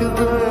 like the